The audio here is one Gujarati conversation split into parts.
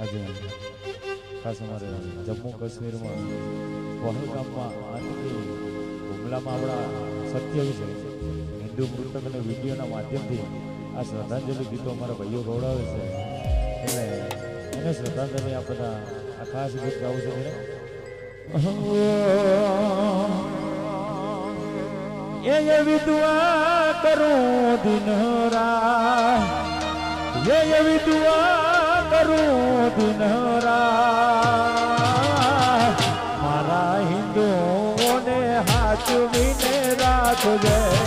આજે ખાસ અમારે જમ્મુ કાશ્મીરમાં પહલગામમાં આતંકી હુમલામાં આપણા સત્ય વિશે હિન્દુ મૃતક અને વિડીયોના માધ્યમથી આ શ્રદ્ધાંજલિ ગીતો અમારા ભાઈઓ ગૌડાવે છે. એટલે એને શ્રદ્ધાંજલિ આ બધા આ ખાસ ગીત ગાવું છે ત્યારે એ એવી દુઆ કરું દિન રાત. એ એવી દુઆ કરું દિન રાત. મારા હિન્દુઓને હાચવીને રાખજે.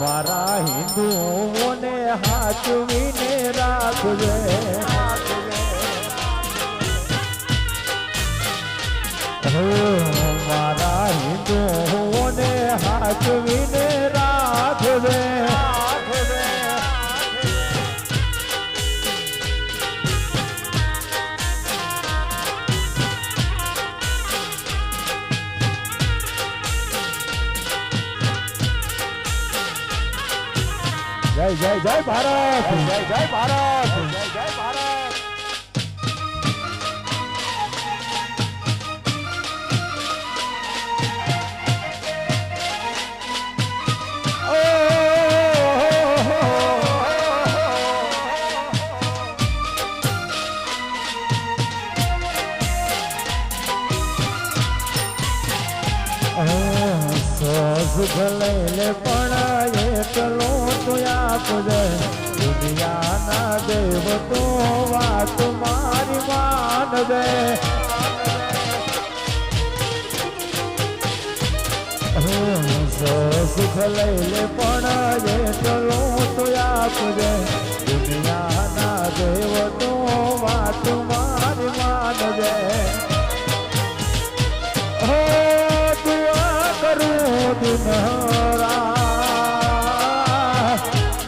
મારા હિન્દુઓને હાચવીને રાખજે મારા હિન્દુઓને હાચવીને જય જય જય ભારત. જય જય ભારત. જય જય ભારત. સુખ લઈને પણ એકલો તો આપજે દુનિયાના દેવ તો વાત મારી માનજે સુખ લઈને પણ એકલો તો આપજે કરું દિનરા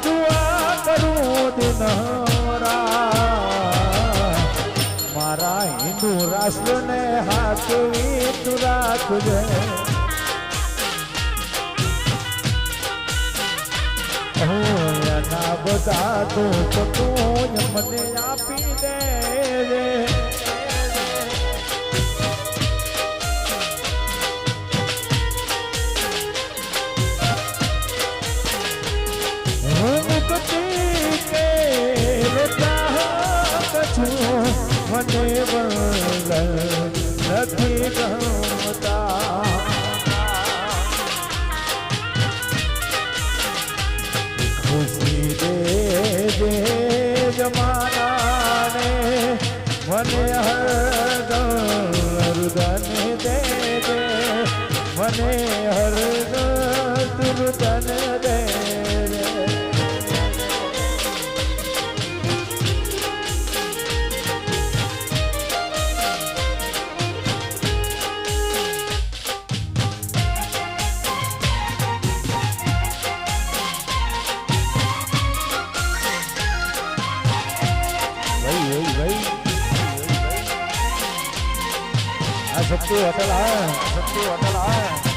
દુઆ કરું દિનરા મારા હિન્દુ રાષ્ટ્રને હાથવી તું રાખજે હો એના બધા દુઃખ તું મને આપી દે મને વંદન નથી ગમતા ખુશી દે દે જમાનાને મને હરદમ રુદન દે દે મને હરદમ દે આ શક્તિ હોટલ આ શક્તિ હોટલ આ.